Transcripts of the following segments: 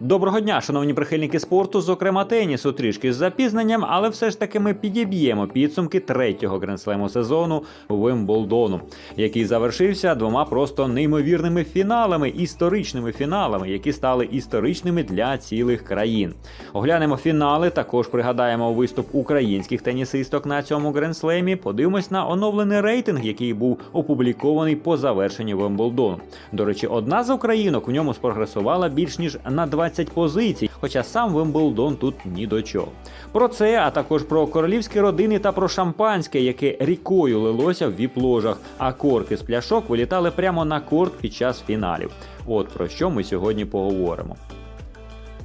Доброго дня, шановні прихильники спорту, зокрема тенісу, трішки з запізненням, але все ж таки ми підіб'ємо підсумки третього гренслему сезону Вимблдону, який завершився двома просто неймовірними фіналами, історичними фіналами, які стали історичними для цілих країн. Оглянемо фінали, також пригадаємо виступ українських тенісисток на цьому гренслемі. Подивимось на оновлений рейтинг, який був опублікований по завершенні Вимблдону. До речі, одна з українок в ньому спрогресувала більш ніж на 20 позицій, хоча сам Вимблдон тут ні до чого. Про це, а також про королівські родини та про шампанське, яке рікою лилося в віп-ложах, а корки з пляшок вилітали прямо на корт під час фіналів. От про що ми сьогодні поговоримо.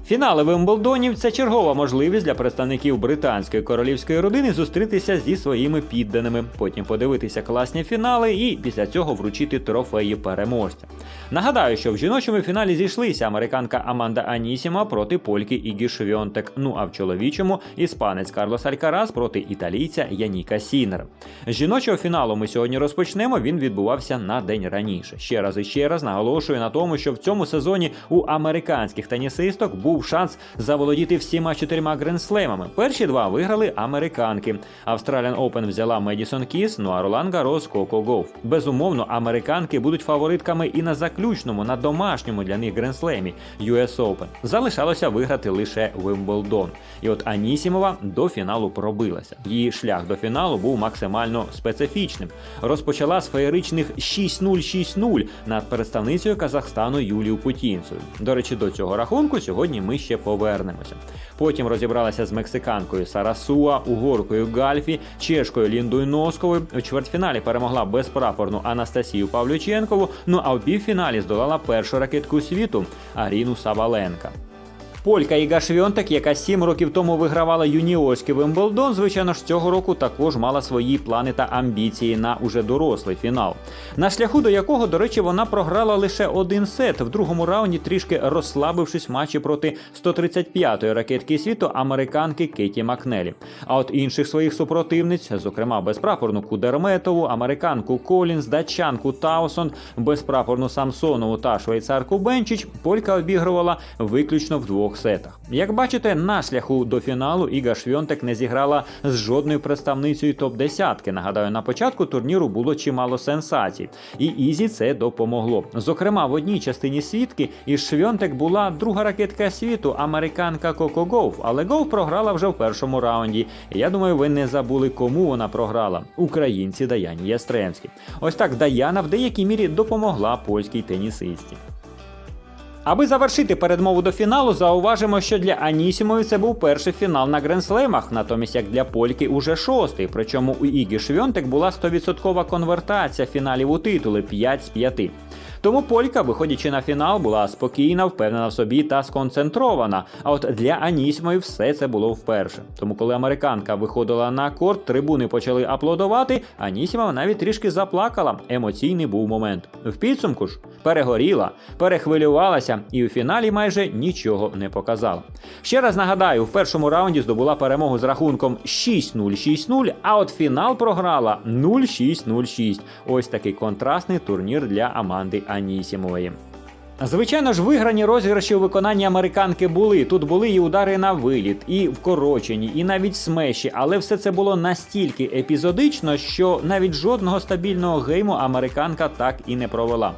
Фінали Вимблдонів це чергова можливість для представників британської королівської родини зустрітися зі своїми підданими, потім подивитися класні фінали і після цього вручити трофеї переможця. Нагадаю, що в жіночому фіналі зійшлися американка Аманда Анісіма проти польки Ігі Швьонтек. Ну а в чоловічому іспанець Карлос Алькарас проти італійця Яніка Сінер. З жіночого фіналу ми сьогодні розпочнемо. Він відбувався на день раніше. Ще раз і ще раз наголошую на тому, що в цьому сезоні у американських тенісисток був шанс заволодіти всіма чотирма гренслемами. Перші два виграли американки. Australian Open взяла Медісон Кіс, ну а Ролан Гарос Коко Гоуф. Безумовно, американки будуть фаворитками і на заключному, на домашньому для них гренслемі US Open. Залишалося виграти лише Вимблдон. І от Анісімова до фіналу пробилася. Її шлях до фіналу був максимально специфічним. Розпочала з феєричних 6-0-6-0 над представницею Казахстану Юлію Путінцею. До речі, до цього рахунку сьогодні ми ще повернемося. Потім розібралася з мексиканкою Сарасуа, угоркою Гальфі, чешкою Ліндою Носковою. У чвертьфіналі перемогла безпрапорну Анастасію Павлюченкову. Ну а у півфіналі здолала першу ракетку світу Аріну Сабаленка. Полька Іга Швьонтек, яка сім років тому вигравала юніорський Вимблдон, звичайно ж цього року також мала свої плани та амбіції на уже дорослий фінал. На шляху до якого, до речі, вона програла лише один сет в другому раунді, трішки розслабившись в матчі проти 135-ї ракетки світу американки Кеті Макнелі. А от інших своїх супротивниць, зокрема безпрапорну Кудерметову, американку Колінс, датчанку Таусон, безпрапорну Самсонову та швейцарку Бенчич, полька обігрувала виключно в двох. Як бачите, на шляху до фіналу Іга Швьонтек не зіграла з жодною представницею топ-10. Нагадаю, на початку турніру було чимало сенсацій, і Ізі це допомогло. Зокрема, в одній частині свідки із Швьонтек була друга ракетка світу, американка Коко Гоуф, але Гоуф програла вже в першому раунді. Я думаю, ви не забули, кому вона програла. Українці Даяні Ястремській. Ось так Даяна в деякій мірі допомогла польській тенісисті. Аби завершити передмову до фіналу, зауважимо, що для Анісімої це був перший фінал на гренслемах, натомість як для Польки уже шостий. Причому у Ігі Швьонтек була 100% конвертація фіналів у титули 5 з 5. Тому Полька, виходячи на фінал, була спокійна, впевнена в собі та сконцентрована. А от для Анісімої все це було вперше. Тому, коли американка виходила на корт, трибуни почали аплодувати. Анісімова навіть трішки заплакала. Емоційний був момент. В підсумку ж перегоріла, перехвилювалася і у фіналі майже нічого не показала. Ще раз нагадаю, в першому раунді здобула перемогу з рахунком 6-0-6-0, а от фінал програла 0-6-0-6. Ось такий контрастний турнір для Аманди Анісімової. Звичайно ж, виграні розіграші у виконанні американки були. Тут були і удари на виліт, і вкорочені, і навіть смеші, але все це було настільки епізодично, що навіть жодного стабільного гейму американка так і не провела.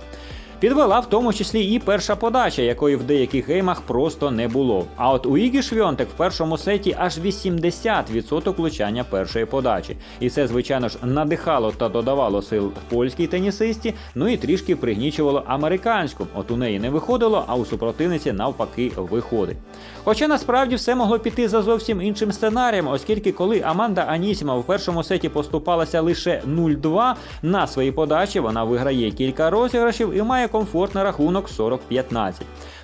Підвела в тому числі і перша подача, якої в деяких геймах просто не було. А от у Ігі Швьонтек в першому сеті аж 80% влучання першої подачі. І це, звичайно ж, надихало та додавало сил польській тенісисті, ну і трішки пригнічувало американську. От у неї не виходило, а у супротивниці навпаки виходить. Хоча насправді все могло піти за зовсім іншим сценарієм, оскільки коли Аманда Анісіма в першому сеті поступалася лише 0-2 на своїй подачі, вона виграє кілька розіграшів і має комфортний рахунок 40-15.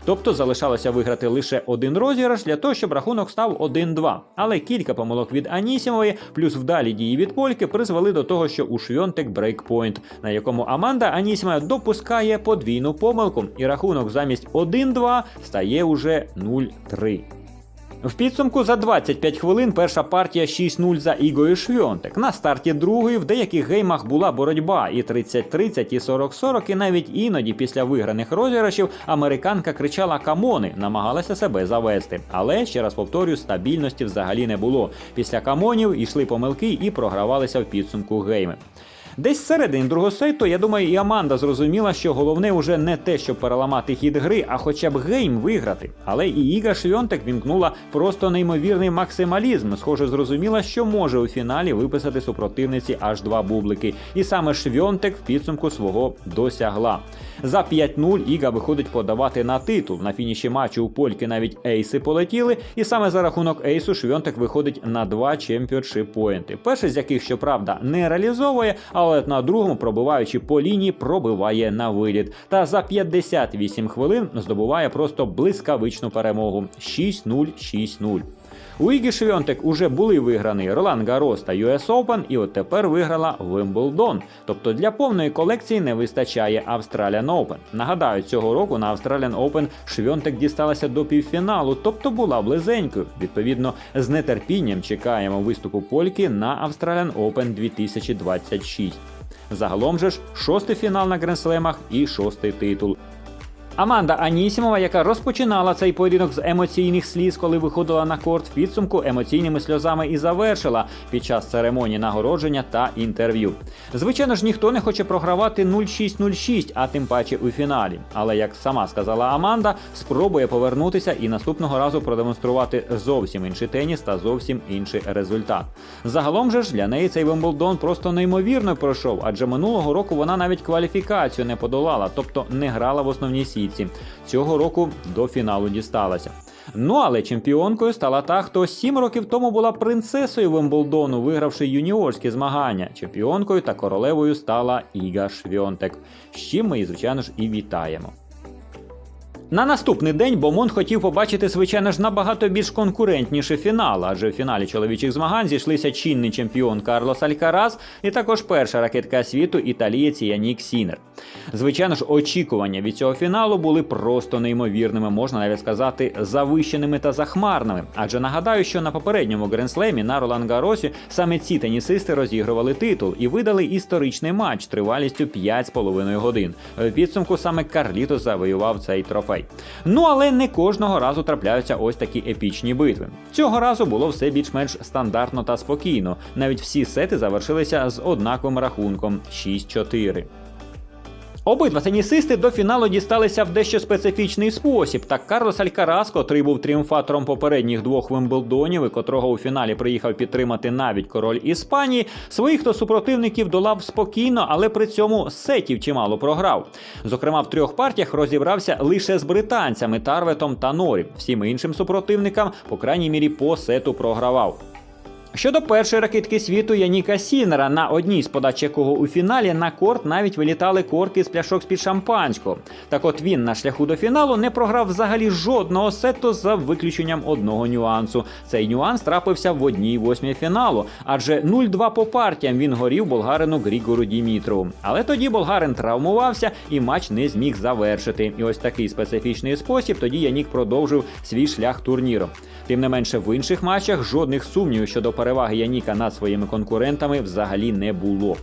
Тобто залишалося виграти лише один розіграш для того, щоб рахунок став 1-2. Але кілька помилок від Анісімової, плюс вдалі дії від Польки призвели до того, що у Швьонтек брейкпойнт, на якому Аманда Анісіма допускає подвійну помилку, і рахунок замість 1-2 стає уже 0-3. В підсумку за 25 хвилин перша партія 6-0 за Ігою Швьонтек. На старті другої в деяких геймах була боротьба і 30-30, і 40-40, і навіть іноді після виграних розіграшів американка кричала камони, намагалася себе завести. Але ще раз повторюю, стабільності взагалі не було. Після камонів йшли помилки і програвалися в підсумку гейми. Десь всередині другого сету, я думаю, і Аманда зрозуміла, що головне уже не те, щоб переламати хід гри, а хоча б гейм виграти. Але і Іга Швьонтек вімкнула просто неймовірний максималізм. Схоже, зрозуміла, що може у фіналі виписати супротивниці аж два бублики. І саме Швьонтек в підсумку свого досягла. За 5-0 Іга виходить подавати на титул. На фініші матчу у Польки навіть ейси полетіли, і саме за рахунок ейсу Швьонтек виходить на два чемпіоншип поінти. Перший з яких, щоправда, не реалізовує, але на другому, пробиваючи по лінії, пробиває на виліт. Та за 58 хвилин здобуває просто блискавичну перемогу 6-0, 6-0. У Ігі Швьонтек уже були виграні Ролан Гарос та US Open, і от тепер виграла Вимблдон. Тобто для повної колекції не вистачає Australian Open. Нагадаю, цього року на Australian Open Швьонтек дісталася до півфіналу, тобто була близенькою. Відповідно, з нетерпінням чекаємо виступу Польки на Australian Open 2026. Загалом же ж шостий фінал на гренслемах і шостий титул. Аманда Анісімова, яка розпочинала цей поєдинок з емоційних сліз, коли виходила на корт в підсумку, емоційними сльозами і завершила під час церемонії нагородження та інтерв'ю. Звичайно ж, ніхто не хоче програвати 0-6-0-6, а тим паче у фіналі. Але як сама сказала Аманда, спробує повернутися і наступного разу продемонструвати зовсім інший теніс та зовсім інший результат. Загалом же ж для неї цей Вимблдон просто неймовірно пройшов, адже минулого року вона навіть кваліфікацію не подолала, тобто не грала в основній сітці. Цього року до фіналу дісталася. Ну але чемпіонкою стала та, хто сім років тому була принцесою Вимблдону, вигравши юніорські змагання. Чемпіонкою та королевою стала Іга Швьонтек. З чим ми, її, звичайно ж, і вітаємо. На наступний день Бомон хотів побачити, звичайно ж, набагато більш конкурентніший фінал, адже в фіналі чоловічих змагань зійшлися чинний чемпіон Карлос Алькарас і також перша ракетка світу італієць Янік Сінер. Звичайно ж, очікування від цього фіналу були просто неймовірними, можна навіть сказати, завищеними та захмарними. Адже нагадаю, що на попередньому гренслемі на Ролан Гаросі саме ці тенісисти розігрували титул і видали історичний матч тривалістю 5,5 годин. В підсумку саме Карліто завоював цей трофей. Ну але не кожного разу трапляються ось такі епічні битви. Цього разу було все більш-менш стандартно та спокійно. Навіть всі сети завершилися з однаковим рахунком 6-4. Обидва тенісисти до фіналу дісталися в дещо специфічний спосіб. Так Карлос Алькарас, котрий був тріумфатором попередніх двох Вимблдонів, і котрого у фіналі приїхав підтримати навіть король Іспанії, своїх то супротивників долав спокійно, але при цьому сетів чимало програв. Зокрема, в трьох партіях розібрався лише з британцями Тарветом та Норі. Всім іншим супротивникам, по крайній мірі, по сету програвав. Щодо першої ракетки світу Яніка Сінера, на одній з подач якого у фіналі на корт навіть вилітали корки з пляшок з-під шампанського. Так от він на шляху до фіналу не програв взагалі жодного сету за виключенням одного нюансу. Цей нюанс трапився в одній восьмій фіналу, адже 0-2 по партіям він горів болгарину Грігору Дімітрову. Але тоді болгарин травмувався і матч не зміг завершити. І ось такий специфічний спосіб тоді Янік продовжив свій шлях турніру. Тим не менше, в інших матчах жодних сумнівів щодо переваги Яніка над своїми конкурентами взагалі не було.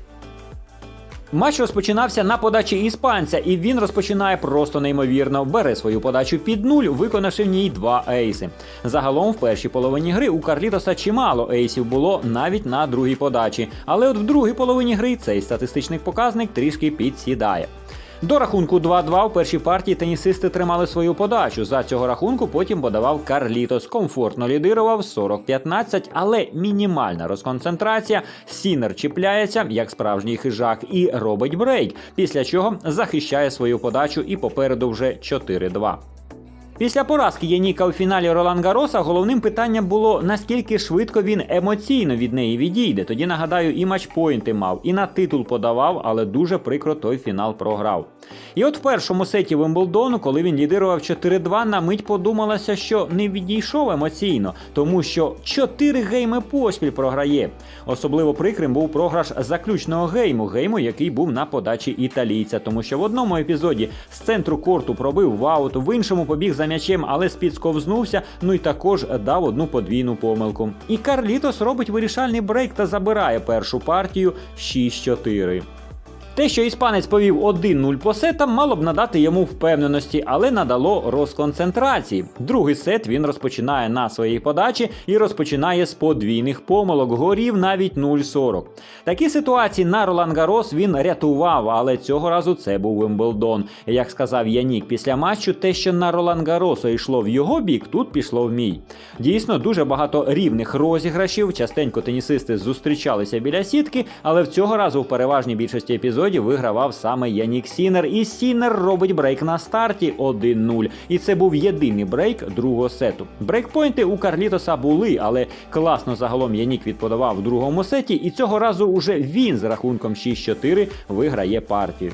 Матч розпочинався на подачі іспанця, і він розпочинає просто неймовірно. Бере свою подачу під нуль, виконавши в ній два ейси. Загалом в першій половині гри у Карлітоса чимало ейсів було навіть на другій подачі. Але от в другій половині гри цей статистичний показник трішки підсідає. До рахунку 2-2 в першій партії тенісисти тримали свою подачу. За цього рахунку потім подавав Карлітос. Комфортно лідирував 40-15, але мінімальна розконцентрація. Сінер чіпляється як справжній хижак і робить брейк, після чого захищає свою подачу і попереду вже 4-2. Після поразки Яніка у фіналі Ролан Гароса головним питанням було наскільки швидко він емоційно від неї відійде. Тоді нагадаю, і матчпойнти мав, і на титул подавав, але дуже прикро той фінал програв. І от в першому сеті Вимблдону, коли він лідирував 4-2, на мить подумалося, що не відійшов емоційно, тому що 4 гейми поспіль програє. Особливо прикрим був програш заключного гейму, гейму, який був на подачі італійця, тому що в одному епізоді з центру корту пробив ваут, в іншому побіг за м'ячем, але спідсковзнувся, ну і також дав одну подвійну помилку. І Карлітос робить вирішальний брейк та забирає першу партію 6-4. Те, що іспанець повів 1-0 по сетам, мало б надати йому впевненості, але надало розконцентрації. Другий сет він розпочинає на своїй подачі і розпочинає з подвійних помилок. Горів навіть 0-40. Такі ситуації на Ролан Гарос він рятував, але цього разу це був Вимблдон. Як сказав Янік після матчу, те, що на Ролан Гаросо йшло в його бік, тут пішло в мій. Дійсно, дуже багато рівних розіграшів. Частенько тенісисти зустрічалися біля сітки, але в цього разу в переважній більшості епізодів вигравав саме Янік Сінер. І Сінер робить брейк на старті 1-0. І це був єдиний брейк другого сету. Брейкпойнти у Карлітоса були, але класно загалом Янік відподавав в другому сеті, і цього разу уже він з рахунком 6-4 виграє партію.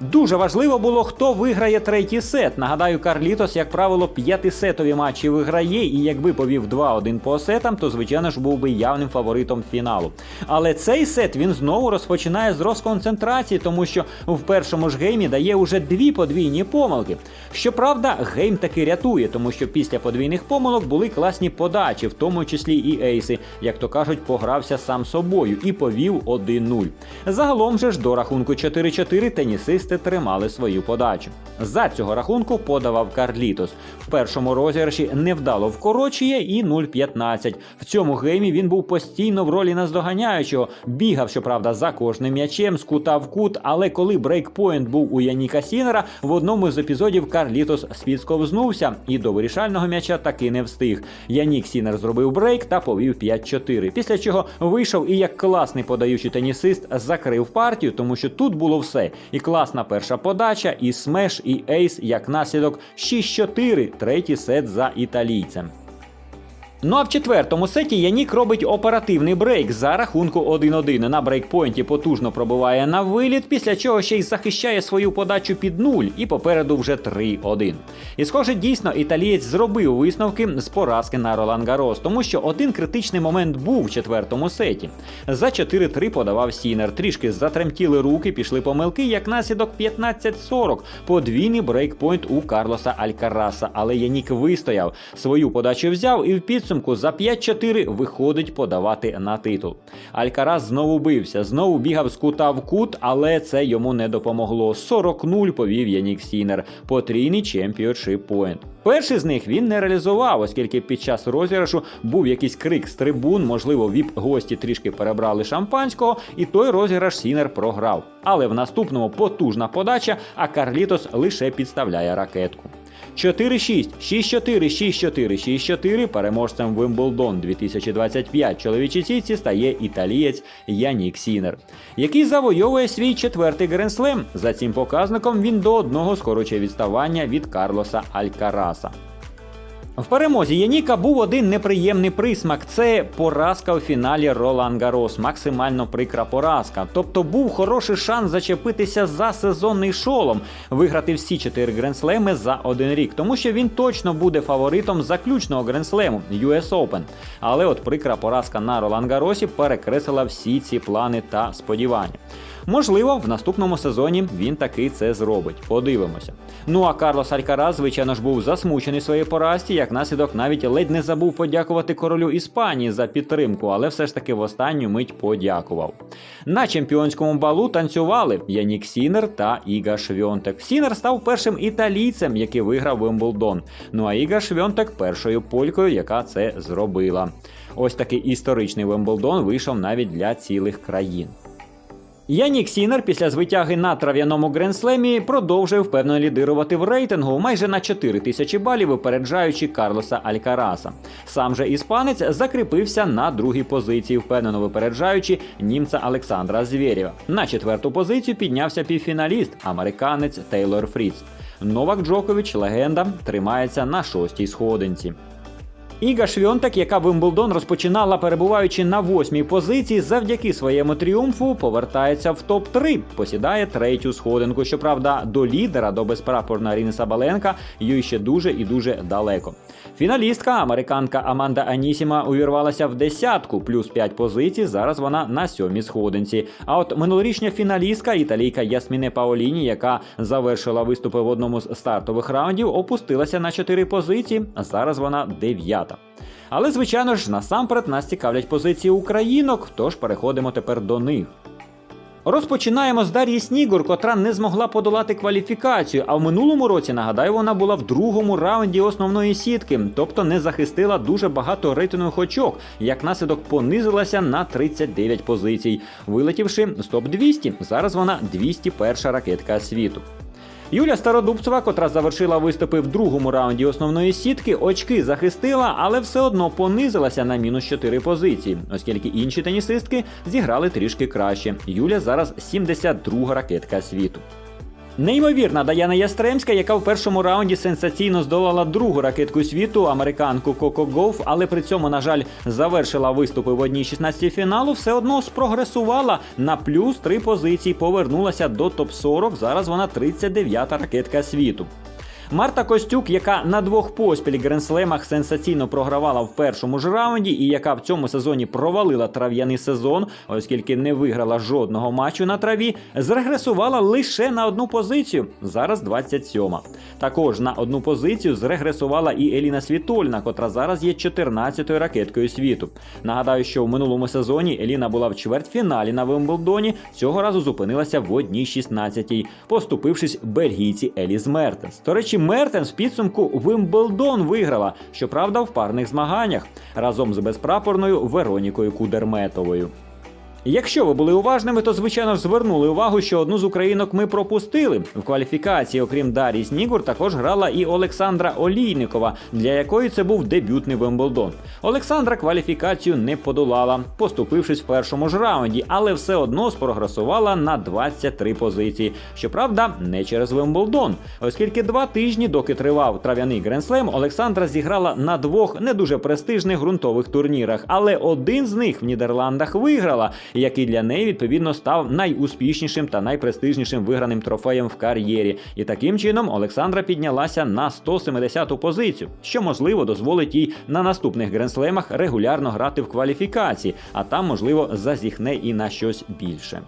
Дуже важливо було, хто виграє третій сет. Нагадаю, Карлітос, як правило, п'ятисетові матчі виграє, і якби повів 2-1 по сетам, то звичайно ж був би явним фаворитом фіналу. Але цей сет він знову розпочинає з розконцентрації, тому що в першому ж геймі дає уже дві подвійні помилки. Щоправда, гейм таки рятує, тому що після подвійних помилок були класні подачі, в тому числі і ейси, як то кажуть, погрався сам собою і повів 1-0. Загалом же ж до рахунку 4-4 тенісисти тримали свою подачу. За цього рахунку подавав Карлітос. В першому розіграші невдало вкорочує і 0-15. В цьому геймі він був постійно в ролі наздоганяючого, бігав, щоправда, за кожним м'ячем, з кута в кут, але коли брейкпоінт був у Яніка Сінера, в одному з епізодів Карлітос спідсковзнувся і до вирішального м'яча таки не встиг. Янік Сінер зробив брейк та повів 5-4. Після чого вийшов і як класний подаючий тенісист закрив партію, тому що тут було все. І класна перша подача, і смеш, і ейс, як наслідок 6-4, третій сет за італійцем. Ну а в четвертому сеті Янік робить оперативний брейк за рахунку 1-1. На брейкпойнті потужно пробиває на виліт, після чого ще й захищає свою подачу під нуль, і попереду вже 3-1. І схоже, дійсно італієць зробив висновки з поразки на Ролан Гарос, тому що один критичний момент був в четвертому сеті. За 4-3 подавав Сінер. Трішки затремтіли руки, пішли помилки, як наслідок 15-40. Подвійний брейкпойнт у Карлоса Алькараса. Але Янік вистояв, свою подачу взяв і в підсумку за 5-4 виходить подавати на титул. Алькарас знову бився, знову бігав з кута в кут, але це йому не допомогло. 40-0 повів Янік Сінер. Потрійний чемпіоншип поінт. Перший з них він не реалізував, оскільки під час розіграшу був якийсь крик з трибун, можливо, віп-гості трішки перебрали шампанського, і той розіграш Сінер програв. Але в наступному потужна подача, а Карлітос лише підставляє ракетку. 4-6, 6-4, 6-4, 6-4 переможцем Вимблдон 2025 чоловічій сітці стає італієць Янік Сінер, який завойовує свій четвертий гренслем. За цим показником він до одного скорочує відставання від Карлоса Алькараса. В перемозі Яніка був один неприємний присмак. Це поразка у фіналі Ролан Гарос. Максимально прикра поразка. Тобто був хороший шанс зачепитися за сезонний шолом, виграти всі чотири гренслеми за один рік, тому що він точно буде фаворитом заключного гренслему US Open. Але от прикра поразка на Ролан Гаросі перекреслила всі ці плани та сподівання. Можливо, в наступному сезоні він таки це зробить. Подивимося. Ну а Карлос Алькарас, звичайно ж, був засмучений своєю поразці, як наслідок навіть ледь не забув подякувати королю Іспанії за підтримку, але все ж таки в останню мить подякував. На чемпіонському балу танцювали Янік Сінер та Іга Швьонтек. Сінер став першим італійцем, який виграв Вимблдон. Ну а Іга Швьонтек першою полькою, яка це зробила. Ось такий історичний Вимблдон вийшов навіть для цілих країн. Янік Сінер після звитяги на трав'яному гренслемі продовжує впевнено лідирувати в рейтингу майже на 4 тисячі балів, випереджаючи Карлоса Алькараса. Сам же іспанець закріпився на другій позиції, впевнено випереджаючи німця Олександра Звєрєва. На четверту позицію піднявся півфіналіст, американець Тейлор Фріц. Новак Джокович, легенда, тримається на шостій сходинці. Іга Швьонтек, яка Вимблдон розпочинала перебуваючи на восьмій позиції, завдяки своєму тріумфу повертається в топ-3, посідає третю сходинку. Щоправда, до лідера, до безпрапорної Аріни Сабаленка, їй ще дуже і дуже далеко. Фіналістка, американка Аманда Анісіма, увірвалася в десятку, плюс 5 позицій. Зараз вона на сьомій сходинці. А от минулорічня фіналістка, італійка Ясміне Паоліні, яка завершила виступи в одному з стартових раундів, опустилася на 4 позиції. Зараз вона дев'ята. Але, звичайно ж, насамперед нас цікавлять позиції українок, тож переходимо тепер до них. Розпочинаємо з Дар'ї Снігур, котра не змогла подолати кваліфікацію. А в минулому році, нагадаю, вона була в другому раунді основної сітки, тобто не захистила дуже багато рейтингових очок, як наслідок понизилася на 39 позицій, вилетівши з топ 200 Зараз вона 201 ракетка світу. Юля Стародубцева, котра завершила виступи в другому раунді основної сітки, очки захистила, але все одно понизилася на мінус 4 позиції, оскільки інші тенісистки зіграли трішки краще. Юля зараз 72 ракетка світу. Неймовірна Даяна Ястремська, яка в першому раунді сенсаційно здолала другу ракетку світу, американку Коко Гоф, але при цьому, на жаль, завершила виступи в одній 16 фіналу, все одно спрогресувала на плюс три позиції, повернулася до топ-40. Зараз вона 39-та ракетка світу. Марта Костюк, яка на двох поспіль гренслемах сенсаційно програвала в першому ж раунді, і яка в цьому сезоні провалила трав'яний сезон, оскільки не виграла жодного матчу на траві, зрегресувала лише на одну позицію. Зараз 27-ма. Також на одну позицію зрегресувала і Еліна Світольна, котра зараз є 14-ю ракеткою світу. Нагадаю, що в минулому сезоні Еліна була в чвертьфіналі на Вимблдоні. Цього разу зупинилася в одній 16-й, поступившись бельгійці Еліз Мертенс. До речі, Мертенс в підсумку Вимблдон виграла, щоправда, в парних змаганнях разом з безпрапорною Веронікою Кудерметовою. Якщо ви були уважними, то звичайно ж звернули увагу, що одну з українок ми пропустили. В кваліфікації, окрім Дарії Снігур, також грала і Олександра Олійникова, для якої це був дебютний Вимблдон. Олександра кваліфікацію не подолала, поступившись в першому ж раунді, але все одно спрогресувала на 23 позиції. Щоправда, не через Вимблдон, оскільки два тижні, доки тривав трав'яний гренслем, Олександра зіграла на двох не дуже престижних ґрунтових турнірах, але один з них в Нідерландах виграла який для неї відповідно став найуспішнішим та найпрестижнішим виграним трофеєм в кар'єрі. І таким чином Олександра піднялася на 170-ту позицію, що можливо дозволить їй на наступних гренслемах регулярно грати в кваліфікації, а там можливо зазіхне і на щось більше.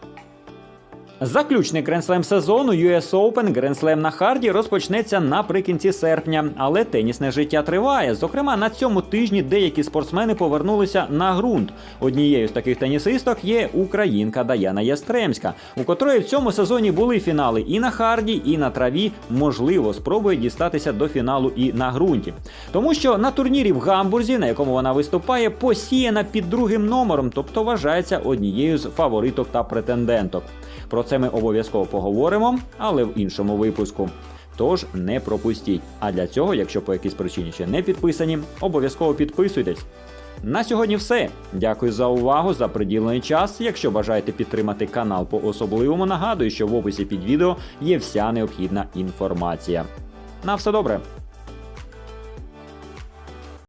Заключний гренслем сезону US Open Гренслем на Харді розпочнеться наприкінці серпня, але тенісне життя триває. Зокрема, на цьому тижні деякі спортсмени повернулися на ґрунт. Однією з таких тенісисток є українка Даяна Ястремська, у котрої в цьому сезоні були фінали і на Харді, і на траві. Можливо, спробує дістатися до фіналу і на ґрунті. Тому що на турнірі в Гамбурзі, на якому вона виступає, посіяна під другим номером, тобто вважається однією з фавориток та претенденток. Про це ми обов'язково поговоримо, але в іншому випуску. Тож не пропустіть. А для цього, якщо по якійсь причині ще не підписані, обов'язково підписуйтесь. На сьогодні все. Дякую за увагу, за приділений час. Якщо бажаєте підтримати канал по особливому, нагадую, що в описі під відео є вся необхідна інформація. На все добре!